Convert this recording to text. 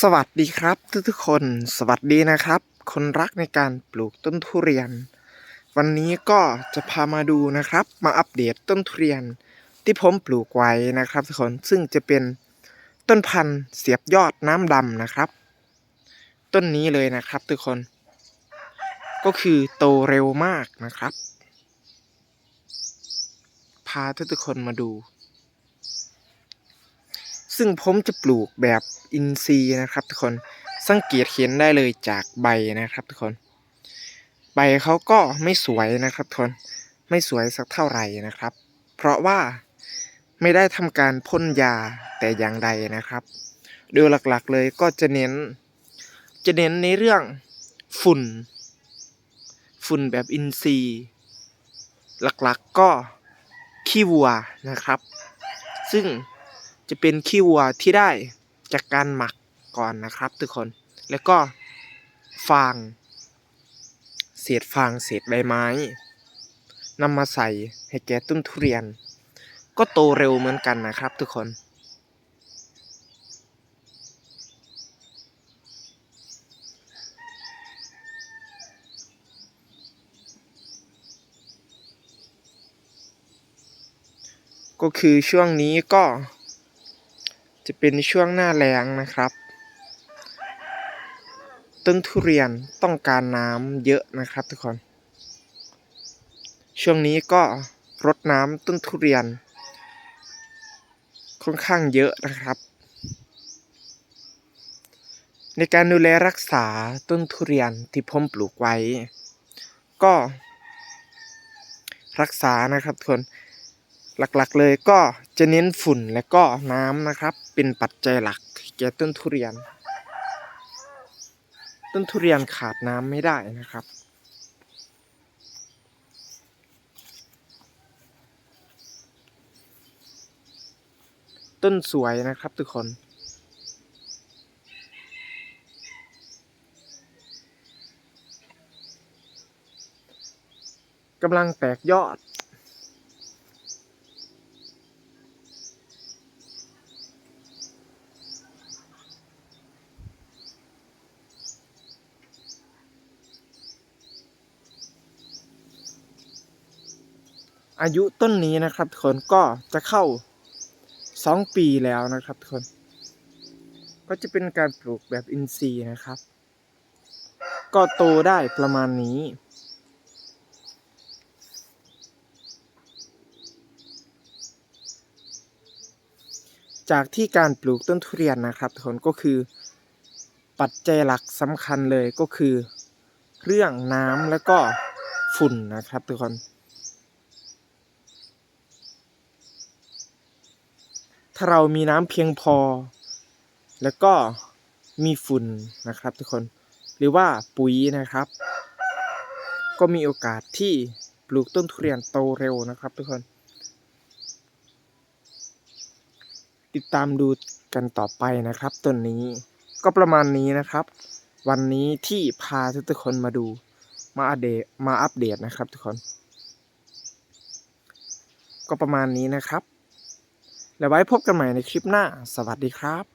สวัสดีครับทุกทุกๆคนสวัสดีนะครับ คนรักในการปลูกต้นทุเรียน วันนี้ก็จะพามาดูนะครับ มาอัปเดตต้นทุเรียนที่ผมปลูกไว้นะครับทุกคนซึ่งจะเป็นต้นพันธุ์เสียบยอดน้ำดำนะครับ ต้นนี้เลยนะครับทุกคน ก็คือโตเร็วมากนะครับ พาทุกทุกๆคนมาดู ซึ่งผมจะปลูกแบบอินทรีย์นะครับทุกคนสังเกตเห็นได้เลยจากใบนะครับทุกคน ใบเขาก็ไม่สวยนะครับทุกคนไม่สวยสักเท่าไหร่นะครับ เพราะว่าไม่ได้ทำการพ่นยาแต่อย่างใดนะครับโดยหลักๆเลยก็จะเน้น จะเน้นในเรื่องฝุ่น ฝุ่นแบบอินทรีย์ หลักๆก็ขี้วัวนะครับ ซึ่ง จะเป็นขี้วัวที่ได้จากการหมักก่อนนะครับ ทุกคนแล้วก็ฟางเศษฟางเศษใบไม้นำมาใส่ให้แก่ต้นทุเรียน ก็โตเร็วเหมือนกันนะครับ ทุกคน ก็คือช่วงนี้ก็ จะเป็นช่วงหน้าแล้งนะครับ ต้นทุเรียนต้องการน้ำเยอะนะครับทุกคน ช่วงนี้ก็รดน้ำต้นทุเรียน ค่อนข้างเยอะนะครับ ในการดูแลรักษาต้นทุเรียนที่ผมปลูกไว้ ก็ รักษานะครับทุกคน หลักๆเลยก็จะเน้นฝุ่นและก็น้ำนะครับ เป็นปัจจัยหลักแก่ต้นทุเรียน ต้นทุเรียนขาดน้ำไม่ได้นะครับต้นสวยนะครับทุกคน กำลังแตกยอด อายุต้นนี้นะครับทุกคนก็จะเข้าสองปีแล้วนะครับทุกคน ก็จะเป็นการปลูกแบบอินทรีย์นะครับ ก็โตได้ประมาณนี้ จากที่การปลูกต้นทุเรียนนะครับทุกคนก็คือ ปัจจัยหลักสำคัญเลยก็คือ เรื่องน้ำแล้วก็ฝุ่นนะครับทุกคน ถ้าเรามีน้ำเพียงพอ แล้วก็มีฝุ่นนะครับทุกคนหรือว่าปุ๋ยนะครับ ก็มีโอกาสที่ปลูกต้นทุเรียนโตเร็วนะครับ ทุกคน ติดตามดูกันต่อไปนะครับต้นนี้ก็ประมาณนี้นะครับ วันนี้ที่พาทุกคนมาดูมาอัปเดตมาอัปเดตนะครับทุกคน ก็ประมาณนี้นะครับ แล้วไว้พบกันใหม่ในคลิปหน้า สวัสดีครับ